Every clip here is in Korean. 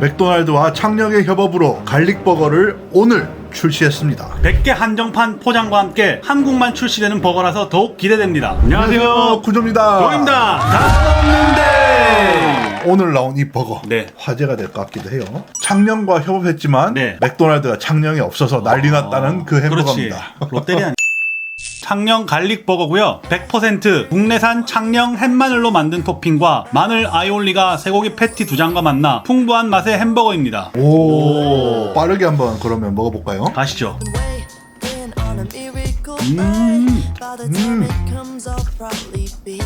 맥도날드와 창녕의 협업으로 갈릭버거를 오늘 출시했습니다. 100개 한정판 포장과 함께 한국만 출시되는 버거라서 더욱 기대됩니다. 어, 안녕하세요. 구조입니다. 조입니다. 다 없는데. 오늘 나온 이 버거 네. 화제가 될 것 같기도 해요. 창녕과 협업했지만 네. 맥도날드가 창녕이 없어서 난리 났다는 그 햄버거입니다. 그렇지. 롯데리아. 창녕 갈릭 버거고요. 100% 국내산 창녕 햇마늘로 만든 토핑과 마늘 아이올리가 쇠고기 패티 두 장과 만나 풍부한 맛의 햄버거입니다. 오, 빠르게 한번 그러면 먹어볼까요? 가시죠. 음.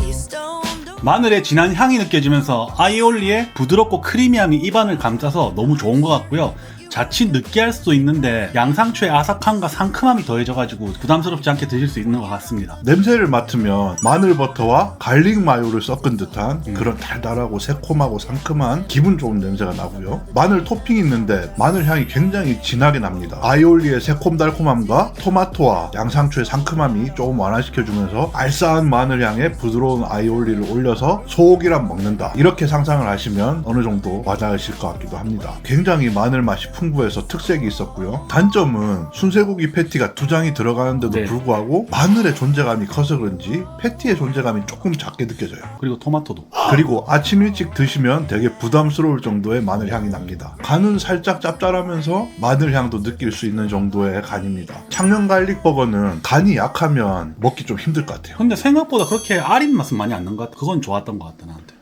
Stoned. 마늘의 진한 향이 느껴지면서 아이올리의 부드럽고 크리미함이 입안을 감싸서 너무 좋은 것 같고요. 자칫 느끼할 수도 있는데 양상추의 아삭함과 상큼함이 더해져가지고 부담스럽지 않게 드실 수 있는 것 같습니다. 냄새를 맡으면 마늘 버터와 갈릭 마요를 섞은 듯한 음. 그런 달달하고 새콤하고 상큼한 기분 좋은 냄새가 나고요. 마늘 토핑이 있는데 마늘 향이 굉장히 진하게 납니다. 아이올리의 새콤달콤함과 토마토와 양상추의 상큼함이 조금 완화시켜주면서 알싸한 마늘 향에 부드러운 아이올리를 올려서 소고기랑 먹는다. 이렇게 상상을 하시면 어느 정도 와닿으실 것 같기도 합니다. 굉장히 마늘 맛이 풍부해서 특색이 있었고요. 단점은 순세고기 패티가 두 장이 들어가는데도 네. 불구하고 마늘의 존재감이 커서 그런지 패티의 존재감이 조금 작게 느껴져요. 그리고 토마토도. 그리고 아침 일찍 드시면 되게 부담스러울 정도의 마늘 향이 납니다. 간은 살짝 짭짤하면서 마늘 향도 느낄 수 있는 정도의 간입니다. 창녕 갈릭 버거는 간이 약하면 먹기 좀 힘들 것 같아요. 근데 생각보다 그렇게 아린 맛은 많이 안 난 것 같아. 그건 좋았던 것 같다 나한테.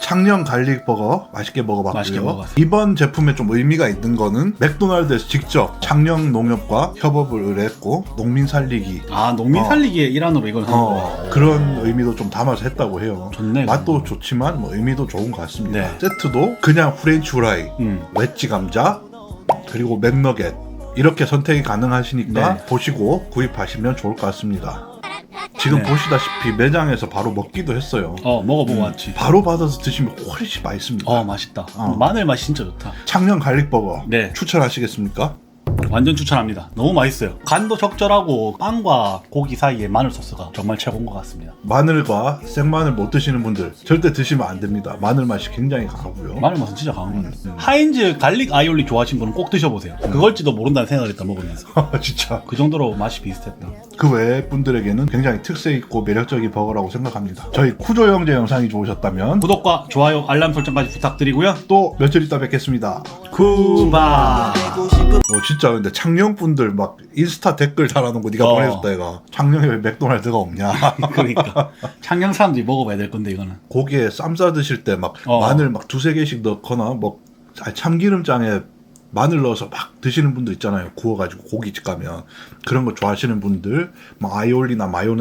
창녕 갈릭 버거 맛있게 먹어봤고요. 맛있게 먹어봤어요. 이번 제품에 좀 의미가 있는 거는 맥도날드에서 직접 창녕 농협과 협업을 의뢰했고 농민 살리기 아 농민 어. 살리기의 일환으로 이걸 한 어. 그런 의미도 좀 담아서 했다고 해요. 좋네, 맛도 좋지만 뭐 의미도 좋은 것 같습니다. 네. 세트도 그냥 프렌치 후라이, 음. 웨지 감자, 그리고 맥너겟 이렇게 선택이 가능하시니까 네. 보시고 구입하시면 좋을 것 같습니다. 지금 네. 보시다시피 매장에서 바로 먹기도 했어요. 어 먹어보고 왔지. 바로 받아서 드시면 훨씬 맛있습니다. 어 맛있다. 어. 마늘 맛이 진짜 좋다. 창녕 갈릭버거 네. 추천하시겠습니까? 완전 추천합니다. 너무 맛있어요. 간도 적절하고 빵과 고기 사이에 마늘 소스가 정말 최고인 것 같습니다. 마늘과 생마늘 못 드시는 분들 절대 드시면 안 됩니다. 마늘 맛이 굉장히 강하고요. 마늘 맛은 진짜 강한 것 음. 하인즈 갈릭 아이올리 좋아하시는 분은 꼭 드셔보세요. 그걸지도 모른다는 생각을 했다 먹으면서. 진짜 그 정도로 맛이 비슷했다. 그 외 분들에게는 굉장히 특색 있고 매력적인 버거라고 생각합니다. 저희 쿠조 형제 영상이 좋으셨다면 구독과 좋아요, 알람 설정까지 부탁드리고요. 또 며칠 있다 뵙겠습니다. 쿠바. 어, 진짜 근데 창녕 분들 막 인스타 댓글 달아놓은 거 네가 어. 보내줬다 얘가 창녕에 왜 맥도날드가 없냐 그러니까 창녕 사람들이 먹어봐야 될 건데 이거는. 고기에 쌈 싸 드실 때 막 어. 마늘 막 두세 개씩 넣거나 뭐 아, 참기름장에 마늘 넣어서 막 드시는 분들 있잖아요 구워가지고 고깃집 가면 그런 거 좋아하시는 분들 뭐 아이올리나 마요네즈